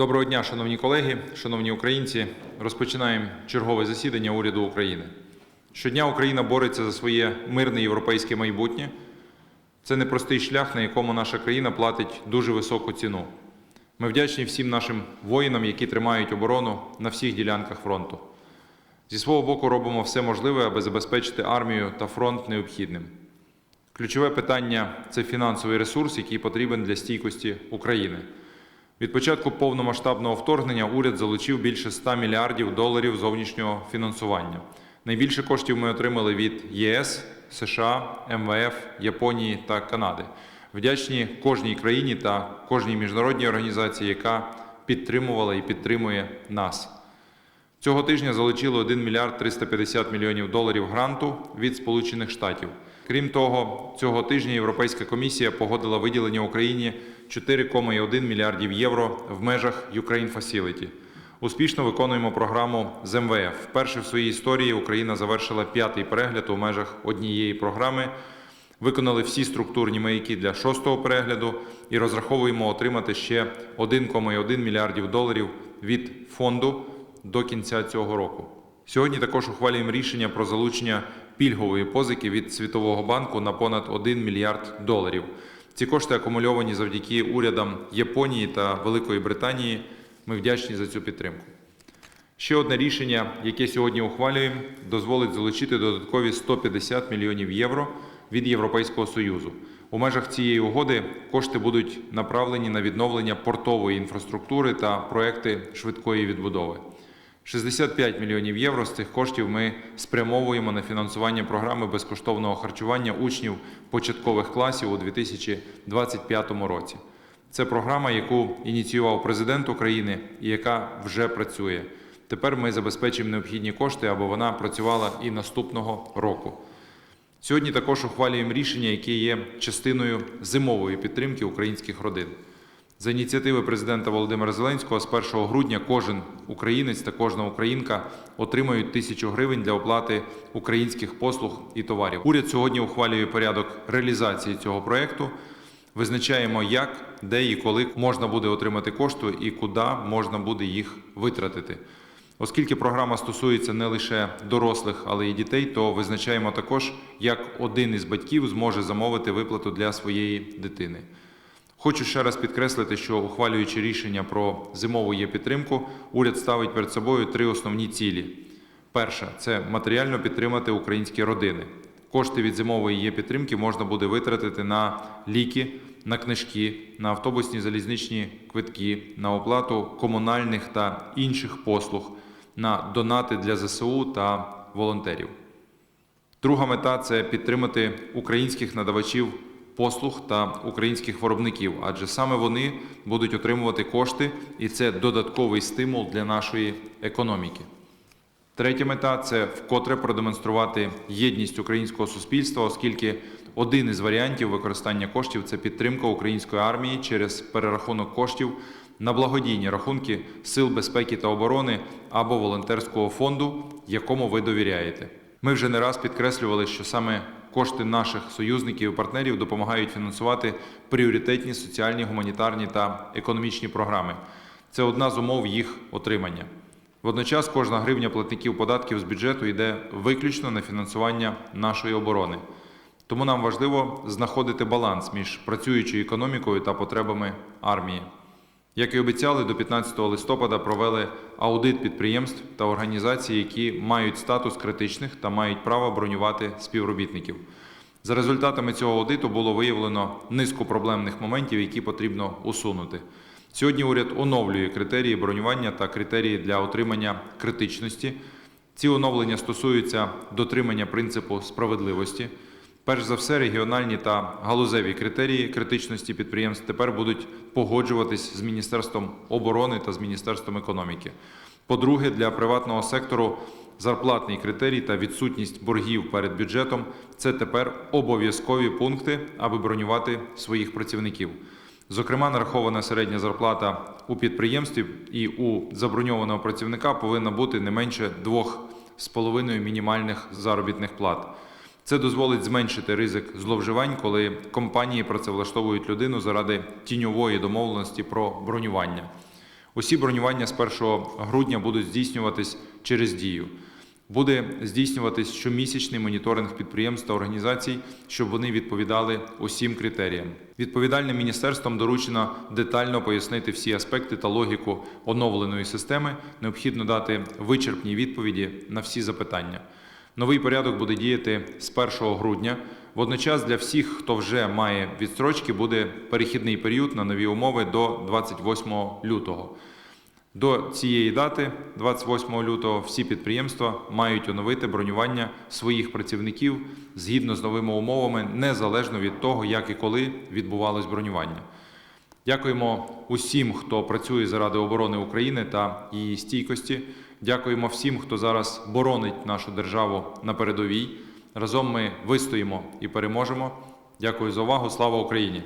Доброго дня, шановні колеги, шановні українці. Розпочинаємо чергове засідання уряду України. Щодня Україна бореться за своє мирне європейське майбутнє. Це непростий шлях, на якому наша країна платить дуже високу ціну. Ми вдячні всім нашим воїнам, які тримають оборону на всіх ділянках фронту. Зі свого боку робимо все можливе, аби забезпечити армію та фронт необхідним. Ключове питання це фінансовий ресурс, який потрібен для стійкості України. Від початку повномасштабного вторгнення уряд залучив більше 100 мільярдів доларів зовнішнього фінансування. Найбільше коштів ми отримали від ЄС, США, МВФ, Японії та Канади. Вдячні кожній країні та кожній міжнародній організації, яка підтримувала і підтримує нас. Цього тижня залучили 1 мільярд 350 мільйонів доларів гранту від Сполучених Штатів. Крім того, цього тижня Європейська комісія погодила виділення Україні 4,1 мільярдів євро в межах Ukraine Facility. Успішно виконуємо програму з МВФ. Вперше в своїй історії Україна завершила п'ятий перегляд у межах однієї програми. Виконали всі структурні маяки для шостого перегляду і розраховуємо отримати ще 1,1 мільярдів доларів від фонду до кінця цього року. Сьогодні також ухвалюємо рішення про залучення пільгової позики від Світового банку на понад 1 мільярд доларів. Ці кошти акумульовані завдяки урядам Японії та Великої Британії. Ми вдячні за цю підтримку. Ще одне рішення, яке сьогодні ухвалюємо, дозволить залучити додаткові 150 мільйонів євро від Європейського Союзу. У межах цієї угоди кошти будуть направлені на відновлення портової інфраструктури та проекти швидкої відбудови. 65 мільйонів євро з цих коштів ми спрямовуємо на фінансування програми безкоштовного харчування учнів початкових класів у 2025 році. Це програма, яку ініціював президент України і яка вже працює. Тепер ми забезпечимо необхідні кошти, аби вона працювала і наступного року. Сьогодні також ухвалюємо рішення, яке є частиною зимової підтримки українських родин. За ініціативи президента Володимира Зеленського з 1 грудня кожен українець та кожна українка отримають тисячу гривень для оплати українських послуг і товарів. Уряд сьогодні ухвалює порядок реалізації цього проекту. Визначаємо, як, де і коли можна буде отримати кошти і куди можна буде їх витратити. Оскільки програма стосується не лише дорослих, але й дітей, то визначаємо також, як один із батьків зможе замовити виплату для своєї дитини. Хочу ще раз підкреслити, що ухвалюючи рішення про зимову є підтримку, уряд ставить перед собою три основні цілі. Перша це матеріально підтримати українські родини. Кошти від зимової є підтримки можна буде витратити на ліки, на книжки, на автобусні залізничні квитки, на оплату комунальних та інших послуг, на донати для ЗСУ та волонтерів. Друга мета це підтримати українських надавачів послуг та українських виробників, адже саме вони будуть отримувати кошти, і це додатковий стимул для нашої економіки. Третя мета це вкотре продемонструвати єдність українського суспільства, оскільки один із варіантів використання коштів це підтримка української армії через перерахунок коштів на благодійні рахунки Сил безпеки та оборони або волонтерського фонду, якому ви довіряєте. Ми вже не раз підкреслювали, що саме кошти наших союзників і партнерів допомагають фінансувати пріоритетні соціальні, гуманітарні та економічні програми. Це одна з умов їх отримання. Водночас кожна гривня платників податків з бюджету йде виключно на фінансування нашої оборони. Тому нам важливо знаходити баланс між працюючою економікою та потребами армії. Як і обіцяли, до 15 листопада провели аудит підприємств та організацій, які мають статус критичних та мають право бронювати співробітників. За результатами цього аудиту було виявлено низку проблемних моментів, які потрібно усунути. Сьогодні уряд оновлює критерії бронювання та критерії для отримання критичності. Ці оновлення стосуються дотримання принципу справедливості. Перш за все, регіональні та галузеві критерії критичності підприємств тепер будуть погоджуватись з Міністерством оборони та з Міністерством економіки. По-друге, для приватного сектору зарплатний критерій та відсутність боргів перед бюджетом це тепер обов'язкові пункти, аби бронювати своїх працівників. Зокрема, нарахована середня зарплата у підприємстві і у заброньованого працівника повинна бути не менше двох з половиною мінімальних заробітних плат. Це дозволить зменшити ризик зловживань, коли компанії працевлаштовують людину заради тіньової домовленості про бронювання. Усі бронювання з 1 грудня будуть здійснюватись через дію. Буде здійснюватись щомісячний моніторинг підприємств та організацій, щоб вони відповідали усім критеріям. Відповідальним міністерством доручено детально пояснити всі аспекти та логіку оновленої системи. Необхідно дати вичерпні відповіді на всі запитання. Новий порядок буде діяти з 1 грудня. Водночас для всіх, хто вже має відстрочки, буде перехідний період на нові умови до 28 лютого. До цієї дати, 28 лютого, всі підприємства мають оновити бронювання своїх працівників згідно з новими умовами, незалежно від того, як і коли відбувалось бронювання. Дякуємо усім, хто працює заради оборони України та її стійкості. Дякуємо всім, хто зараз боронить нашу державу на передовій. Разом ми вистоїмо і переможемо. Дякую за увагу. Слава Україні!